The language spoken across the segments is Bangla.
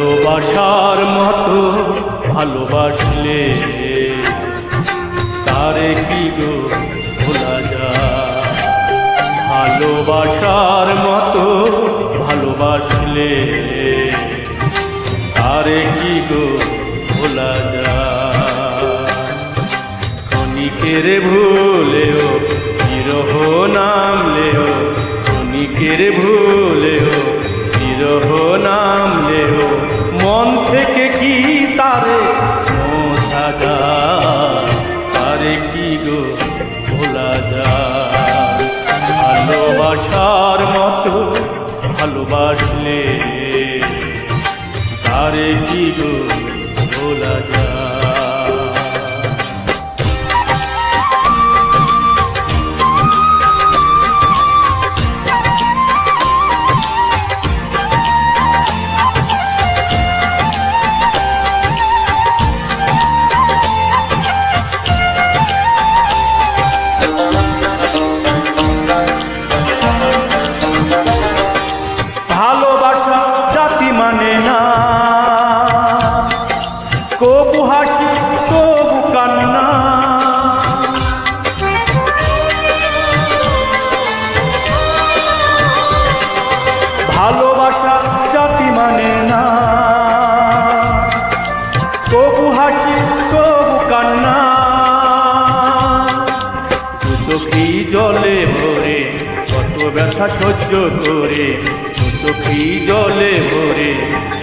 ভালোবাসার মতো ভালোবাসলে তারে কি গো ভোলা যা ভালোবাসার মতো ভালোবাসলে তারে কি গো ভোলা যায়? ক্ষণিকের ভুলেও বিরহ নামলেও, ক্ষণিকের ভুলেও বিরহ ভালোবাসলে ব্যথা সহ্য করে চোখি জলে ভরে,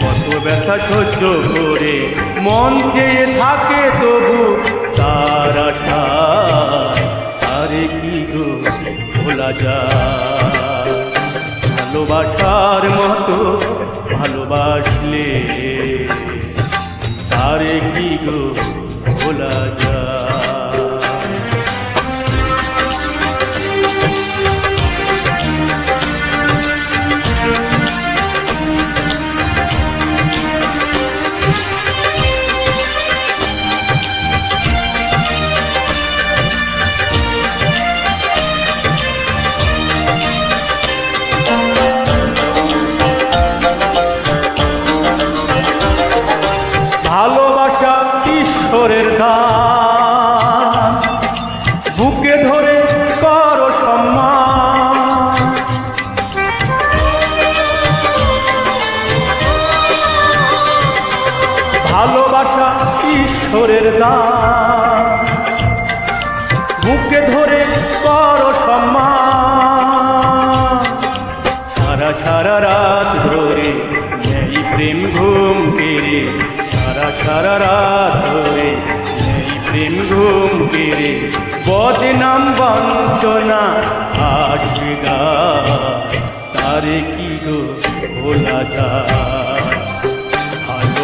কত ব্যথা সহ্য করে। মন চেয়ে থাকে তবু তার আশায় আরে কি গো ভোলা যায়? ভালোবাসার মতো ভালোবাসলে তারে কি গো ভোলা যায়? ভালোবাসা ঈশ্বরের দান। বুকে ধরে কর সম্মান। সারা সারা রাত ধরে নেই প্রেম ঘুম কেড়ে। সারা সারা রাত ধরে নেই প্রেম ঘুম কেড়ে। বদনাম বঞ্চনা আসবে তারে কি গো ভোলা যায়